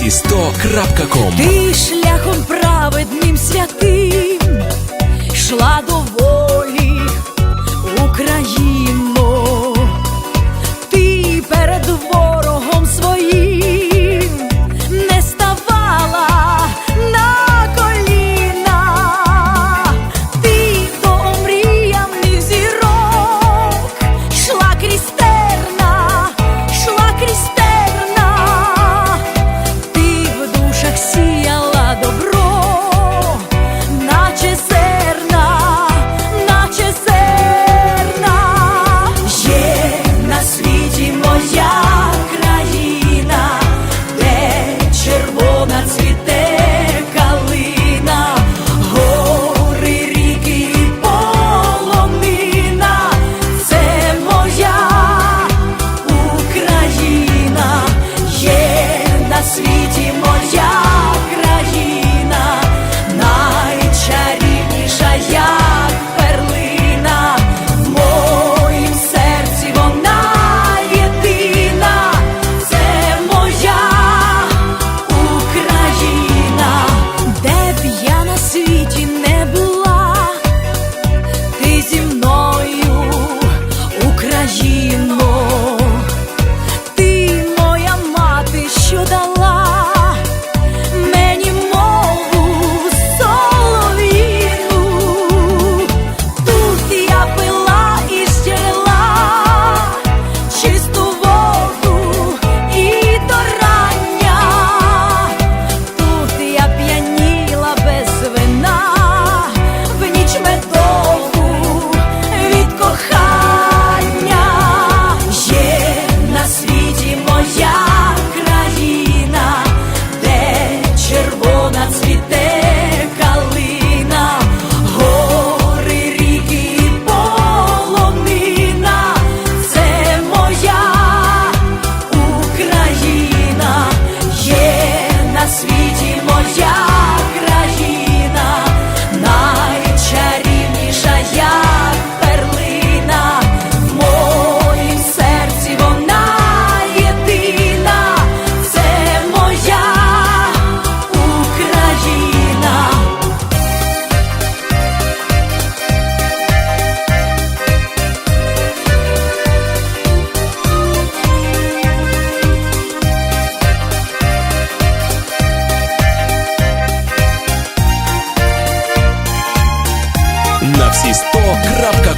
mp3.com Ти шляхом праведним святим, шла до волі.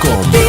www.radiocomunitaria.com.